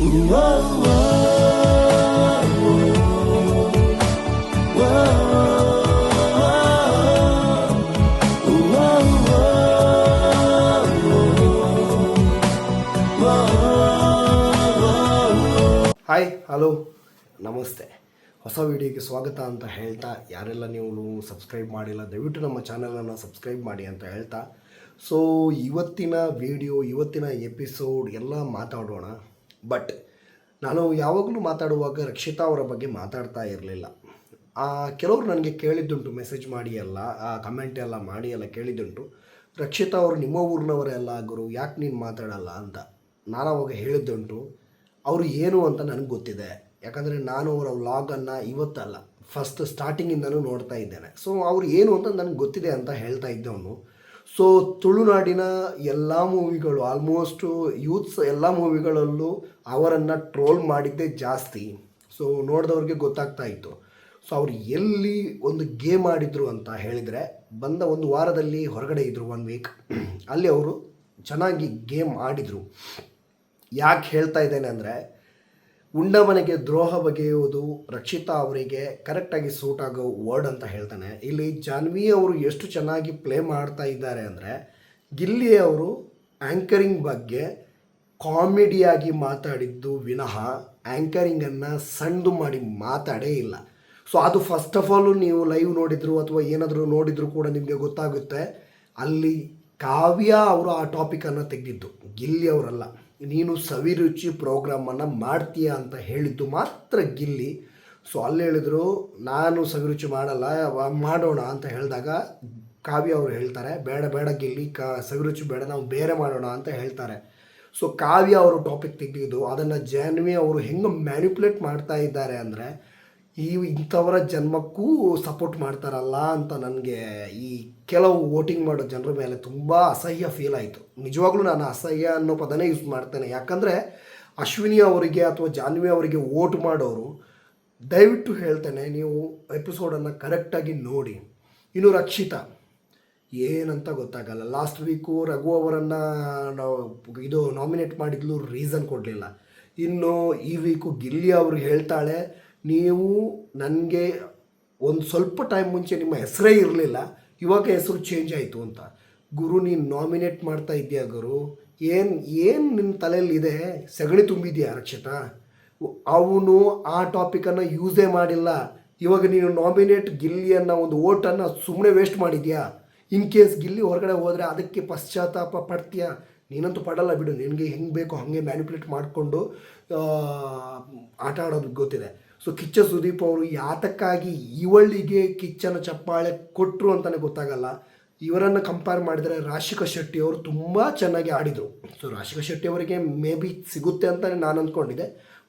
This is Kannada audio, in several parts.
ಹಾಯ್ ಹಲೋ ನಮಸ್ತೆ. ಹೊಸ ವಿಡಿಯೋಗೆ ಸ್ವಾಗತ ಅಂತ ಹೇಳ್ತಾ ಯಾರೆಲ್ಲ ನೀವು ಸಬ್ಸ್ಕ್ರೈಬ್ ಮಾಡಿಲ್ಲ, ದಯವಿಟ್ಟು ನಮ್ಮ ಚಾನಲನ್ನು ಸಬ್ಸ್ಕ್ರೈಬ್ ಮಾಡಿ ಅಂತ ಹೇಳ್ತಾ. ಸೊ ಇವತ್ತಿನ ವಿಡಿಯೋ ಇವತ್ತಿನ ಎಪಿಸೋಡ್ ಎಲ್ಲ ಮಾತಾಡೋಣ. ಬಟ್ ನಾನು ಯಾವಾಗಲೂ ಮಾತಾಡುವಾಗ ರಕ್ಷಿತಾ ಅವರ ಬಗ್ಗೆ ಮಾತಾಡ್ತಾ ಇರಲಿಲ್ಲ. ಕೆಲವರು ನನಗೆ ಕೇಳಿದ್ದುಂಟು ಮೆಸೇಜ್ ಮಾಡಿ ಎಲ್ಲ ಕಮೆಂಟ್ ಎಲ್ಲ ಮಾಡಿ ಎಲ್ಲ ಕೇಳಿದ್ದುಂಟು. ರಕ್ಷಿತಾ ಅವರು ನಿಮ್ಮ ಊರಿನವರೆಲ್ಲ ಗುರು, ಯಾಕೆ ನೀನು ಮಾತಾಡಲ್ಲ ಅಂತ ನಾನು ಅವಾಗ ಹೇಳಿದ್ದುಂಟು. ಅವರು ಏನು ಅಂತ ನನಗೆ ಗೊತ್ತಿದೆ. ಯಾಕಂದರೆ ನಾನು ಅವರ ವ್ಲಾಗನ್ನು ಇವತ್ತಲ್ಲ ಫಸ್ಟ್ ಸ್ಟಾರ್ಟಿಂಗಿಂದನೂ ನೋಡ್ತಾ ಇದ್ದೇನೆ. ಸೊ ಅವ್ರು ಏನು ಅಂತ ನನಗೆ ಗೊತ್ತಿದೆ ಅಂತ ಹೇಳ್ತಾ ಇದ್ದವನು. ಸೊ ತುಳುನಾಡಿನ ಎಲ್ಲ ಮೂವಿಗಳು ಆಲ್ಮೋಸ್ಟು ಯೂತ್ಸ್ ಎಲ್ಲ ಮೂವಿಗಳಲ್ಲೂ ಅವರನ್ನು ಟ್ರೋಲ್ ಮಾಡಿದ್ದೇ ಜಾಸ್ತಿ. ಸೊ ನೋಡಿದವ್ರಿಗೆ ಗೊತ್ತಾಗ್ತಾ ಇತ್ತು. ಸೊ ಅವ್ರು ಎಲ್ಲಿ ಒಂದು ಗೇಮ್ ಆಡಿದ್ರು ಅಂತ ಹೇಳಿದರೆ, ಬಂದ ಒಂದು ವಾರದಲ್ಲಿ ಹೊರಗಡೆ ಇದ್ದರು ಒನ್ ವೀಕ್ ಅಲ್ಲಿ ಅವರು ಚೆನ್ನಾಗಿ ಗೇಮ್ ಆಡಿದರು. ಯಾಕೆ ಹೇಳ್ತಾ ಇದ್ದೇನೆ ಅಂದರೆ ಉಂಡ ಮನೆಗೆ ದ್ರೋಹ ಬಗೆಯುವುದು ರಕ್ಷಿತಾ ಅವರಿಗೆ ಕರೆಕ್ಟಾಗಿ ಸೂಟ್ ಆಗೋ ವರ್ಡ್ ಅಂತ ಹೇಳ್ತಾನೆ. ಇಲ್ಲಿ ಜಾನ್ವಿ ಅವರು ಎಷ್ಟು ಚೆನ್ನಾಗಿ ಪ್ಲೇ ಮಾಡ್ತಾ ಇದ್ದಾರೆ ಅಂದರೆ ಗಿಲ್ಲಿ ಅವರು ಆ್ಯಂಕರಿಂಗ್ ಬಗ್ಗೆ ಕಾಮಿಡಿಯಾಗಿ ಮಾತಾಡಿದ್ದು ವಿನಃ ಆ್ಯಂಕರಿಂಗನ್ನು ಸಣ್ಣದು ಮಾಡಿ ಮಾತಾಡೇ ಇಲ್ಲ. ಸೊ ಅದು ಫಸ್ಟ್ ಆಫ್ ಆಲು ನೀವು ಲೈವ್ ನೋಡಿದ್ರು ಅಥವಾ ಏನಾದರೂ ನೋಡಿದ್ರು ಕೂಡ ನಿಮಗೆ ಗೊತ್ತಾಗುತ್ತೆ. ಅಲ್ಲಿ ಕಾವ್ಯ ಅವರು ಆ ಟಾಪಿಕನ್ನು ತೆಗೆದಿದ್ದು, ಗಿಲ್ಲಿ ಅವರಲ್ಲ. ನೀನು ಸವಿರುಚಿ ಪ್ರೋಗ್ರಾಮನ್ನು ಮಾಡ್ತೀಯ ಅಂತ ಹೇಳಿದ್ದು ಮಾತ್ರ ಗಿಲ್ಲಿ. ಸೊ ಅಲ್ಲಿ ಹೇಳಿದ್ರು, ನಾನು ಸವಿರುಚಿ ಮಾಡಲ್ಲ ಮಾಡೋಣ ಅಂತ ಹೇಳಿದಾಗ ಕಾವ್ಯ ಅವರು ಹೇಳ್ತಾರೆ, ಬೇಡ ಬೇಡ ಗಿಲ್ಲಿ, ಕ, ಸವಿರುಚಿ ಬೇಡ, ನಾವು ಬೇರೆ ಮಾಡೋಣ ಅಂತ ಹೇಳ್ತಾರೆ. ಸೊ ಕಾವ್ಯ ಅವರು ಟಾಪಿಕ್ ತೆಗೆದಿದ್ದು, ಅದನ್ನು ಜಾನ್ವಿ ಅವರು ಹೆಂಗೆ ಮ್ಯಾನಿಪುಲೇಟ್ ಮಾಡ್ತಾ ಇದ್ದಾರೆ ಅಂದರೆ ಈ ಇಂಥವರ ಜನ್ಮಕ್ಕೂ ಸಪೋರ್ಟ್ ಮಾಡ್ತಾರಲ್ಲ ಅಂತ ನನಗೆ ಈ ಕೆಲವು ವೋಟಿಂಗ್ ಮಾಡೋ ಜನರ ಮೇಲೆ ತುಂಬ ಅಸಹ್ಯ ಫೀಲ್ ಆಯಿತು. ನಿಜವಾಗ್ಲೂ ನಾನು ಅಸಹ್ಯ ಅನ್ನೋ ಪದನೇ ಯೂಸ್ ಮಾಡ್ತೇನೆ. ಯಾಕಂದರೆ ಅಶ್ವಿನಿ ಅವರಿಗೆ ಅಥವಾ ಜಾನ್ವಿ ಅವರಿಗೆ ವೋಟ್ ಮಾಡೋರು, ದಯವಿಟ್ಟು ಹೇಳ್ತೇನೆ ನೀವು ಎಪಿಸೋಡನ್ನು ಕರೆಕ್ಟಾಗಿ ನೋಡಿ. ಇನ್ನು ರಕ್ಷಿತಾ, ಏನಂತ ಗೊತ್ತಾಗಲ್ಲ. ಲಾಸ್ಟ್ ವೀಕು ರಘು ಅವರನ್ನು ನಾವು ಇದು ನಾಮಿನೇಟ್ ಮಾಡಿದ್ಲು ರೀಸನ್ ಕೊಡಲಿಲ್ಲ. ಇನ್ನು ಈ ವೀಕು ಗಿಲ್ಲಿ ಅವರು ಹೇಳ್ತಾಳೆ ನೀವು ನನಗೆ ಒಂದು ಸ್ವಲ್ಪ ಟೈಮ್ ಮುಂಚೆ ನಿಮ್ಮ ಹೆಸರೇ ಇರಲಿಲ್ಲ, ಇವಾಗ ಹೆಸರು ಚೇಂಜ್ ಆಯಿತು ಅಂತ. ಗುರು, ನೀನು ನಾಮಿನೇಟ್ ಮಾಡ್ತಾ ಇದೆಯಾ ಗುರು? ಏನು ಏನು ನಿನ್ನ ತಲೆಯಲ್ಲಿ ಇದೆ? ಸಗಣಿ ತುಂಬಿದೆಯಾ ರಕ್ಷಿತ? ಅವನು ಆ ಟಾಪಿಕನ್ನು ಯೂಸೇ ಮಾಡಿಲ್ಲ. ಇವಾಗ ನೀನು ನಾಮಿನೇಟ್ ಗಿಲ್ಲಿಯನ್ನು ಒಂದು ಓಟನ್ನು ಸುಮ್ಮನೆ ವೇಸ್ಟ್ ಮಾಡಿದ್ಯಾ? ಇನ್ ಕೇಸ್ ಗಿಲ್ಲಿ ಹೊರಗಡೆ ಹೋದರೆ ಅದಕ್ಕೆ ಪಶ್ಚಾತ್ತಾಪ ಪಡ್ತೀಯಾ? ನೀನಂತೂ ಪಡಲ್ಲ ಬಿಡು. ನಿನಗೆ ಹೆಂಗೆ ಬೇಕೋ ಹಾಗೆ ಮ್ಯಾನಿಪುಲೇಟ್ ಮಾಡಿಕೊಂಡು ಆಟ ಆಡೋದು ಗೊತ್ತಿದೆ. ಸೊ ಕಿಚ್ಚ ಸುದೀಪ್ ಅವರು ಯಾತಕ್ಕಾಗಿ ಇವಳಿಗೆ ಕಿಚ್ಚನ ಚಪ್ಪಾಳೆ ಕೊಟ್ಟರು ಅಂತಲೇ ಗೊತ್ತಾಗಲ್ಲ. ಇವರನ್ನು ಕಂಪೇರ್ ಮಾಡಿದರೆ ರಾಶಿಕಾ ಶೆಟ್ಟಿ ಅವರು ತುಂಬ ಚೆನ್ನಾಗಿ ಆಡಿದರು. ಸೊ ರಾಶಿಕಾ ಶೆಟ್ಟಿ ಅವರಿಗೆ ಮೇ ಬಿ ಸಿಗುತ್ತೆ ಅಂತಲೇ ನಾನು ಅಂದ್ಕೊಂಡಿದ್ದೆ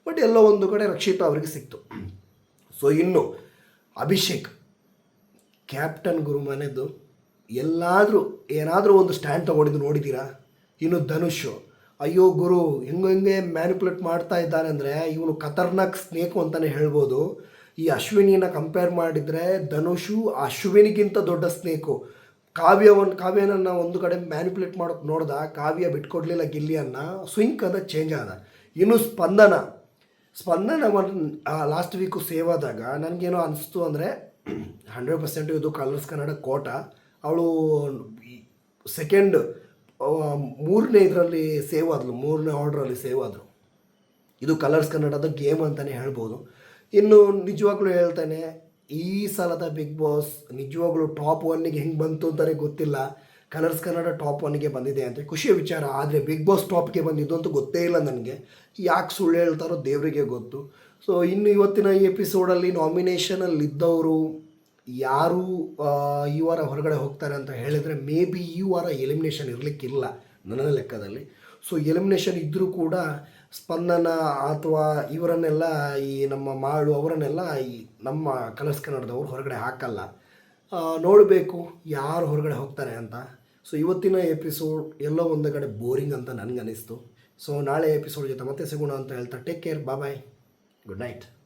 ಬಟ್ ಎಲ್ಲೋ ಒಂದು ಕಡೆ ರಕ್ಷಿತಾ ಅವರಿಗೆ ಸಿಕ್ತು. ಸೊ ಇನ್ನು ಅಭಿಷೇಕ್ ಕ್ಯಾಪ್ಟನ್ ಗುರುಮನೆದು ಎಲ್ಲಾದರೂ ಏನಾದರೂ ಒಂದು ಸ್ಟ್ಯಾಂಡ್ ತೊಗೊಂಡಿದ್ದು ನೋಡಿದ್ದೀರಾ? ಇನ್ನು ಧನುಷ್ ಅಯ್ಯೋ ಗುರು, ಹೆಂಗೆ ಹೆಂಗೆ ಮ್ಯಾನಿಪುಲೇಟ್ ಮಾಡ್ತಾ ಇದ್ದಾನೆ ಅಂದರೆ ಇವನು ಖತರ್ನಾಕ್ ಸ್ನೇಕು ಅಂತಲೇ ಹೇಳ್ಬೋದು. ಈ ಅಶ್ವಿನಿನ ಕಂಪೇರ್ ಮಾಡಿದರೆ ಧನುಷು ಅಶ್ವಿನಿಗಿಂತ ದೊಡ್ಡ ಸ್ನೇಕು ಕಾವ್ಯವನ್ನು ಕಾವ್ಯನನ್ನು ಒಂದು ಕಡೆ ಮ್ಯಾನಿಪುಲೇಟ್ ಮಾಡೋಕೆ ನೋಡ್ದ ಕಾವ್ಯ ಬಿಟ್ಕೊಡ್ಲಿಲ್ಲ ಗಿಲ್ಲಿಯನ್ನ ಸ್ವಿಂಕ್ ಅದ ಚೇಂಜ್ ಆದ. ಇನ್ನು ಸ್ಪಂದನ. ಸ್ಪಂದನ ಲಾಸ್ಟ್ ವೀಕು ಸೇವಾದಾಗ ಆದಾಗ ನನಗೇನೋ ಅನಿಸ್ತು ಅಂದರೆ ಹಂಡ್ರೆಡ್ ಪರ್ಸೆಂಟ್ ಇದು ಕಲರ್ಸ್ ಕನ್ನಡ ಕೋಟ. ಅವಳು ಸೆಕೆಂಡ್ ಮೂರನೇ ಇದರಲ್ಲಿ ಸೇವ್ ಆದಳು ಮೂರನೇ ಆರ್ಡ್ರಲ್ಲಿ ಸೇವ್ ಆದರು. ಇದು ಕಲರ್ಸ್ ಕನ್ನಡದ ಗೇಮ್ ಅಂತಲೇ ಹೇಳ್ಬೋದು. ಇನ್ನು ನಿಜವಾಗ್ಲೂ ಹೇಳ್ತಾನೆ, ಈ ಸಲದ ಬಿಗ್ ಬಾಸ್ ನಿಜವಾಗ್ಲೂ ಟಾಪ್ ಒನ್ನಿಗೆ ಹೆಂಗೆ ಬಂತು ಅಂತಲೇ ಗೊತ್ತಿಲ್ಲ. ಕಲರ್ಸ್ ಕನ್ನಡ ಟಾಪ್ ಒನ್ಗೆ ಬಂದಿದೆ ಅಂತ ಖುಷಿಯ ವಿಚಾರ, ಆದರೆ ಬಿಗ್ ಬಾಸ್ ಟಾಪ್ಗೆ ಬಂದಿದ್ದು ಅಂತ ಗೊತ್ತೇ ಇಲ್ಲ ನನಗೆ. ಯಾಕೆ ಸುಳ್ಳು ಹೇಳ್ತಾರೋ ದೇವರಿಗೆ ಗೊತ್ತು. ಸೊ ಇನ್ನು ಇವತ್ತಿನ ಈ ಎಪಿಸೋಡಲ್ಲಿ ನಾಮಿನೇಷನಲ್ಲಿ ಇದ್ದವರು ಯಾರು ಈ ವಾರ ಹೊರಗಡೆ ಹೋಗ್ತಾರೆ ಅಂತ ಹೇಳಿದರೆ ಮೇ ಬಿ ಈ ವಾರ ಎಲಿಮಿನೇಷನ್ ಇರಲಿಕ್ಕಿಲ್ಲ ನನ್ನ ಲೆಕ್ಕದಲ್ಲಿ. ಸೊ ಎಲಿಮಿನೇಷನ್ ಇದ್ದರೂ ಕೂಡ ಸ್ಪಂದನ ಅಥವಾ ಇವರನ್ನೆಲ್ಲ ಈ ನಮ್ಮ ಮಾಡು ಅವರನ್ನೆಲ್ಲ ಈ ನಮ್ಮ ಕಲರ್ಸ್ ಕನ್ನಡದವರು ಹೊರಗಡೆ ಹಾಕಲ್ಲ. ನೋಡಬೇಕು ಯಾರು ಹೊರಗಡೆ ಹೋಗ್ತಾರೆ ಅಂತ. ಸೊ ಇವತ್ತಿನ ಎಪಿಸೋಡ್ ಎಲ್ಲೋ ಒಂದು ಕಡೆ ಬೋರಿಂಗ್ ಅಂತ ನನಗನ್ನಿಸ್ತು ಸೊ ನಾಳೆ ಎಪಿಸೋಡ್ ಜೊತೆ ಮತ್ತೆ ಸಿಗೋಣ ಅಂತ ಹೇಳ್ತಾ take care bye good night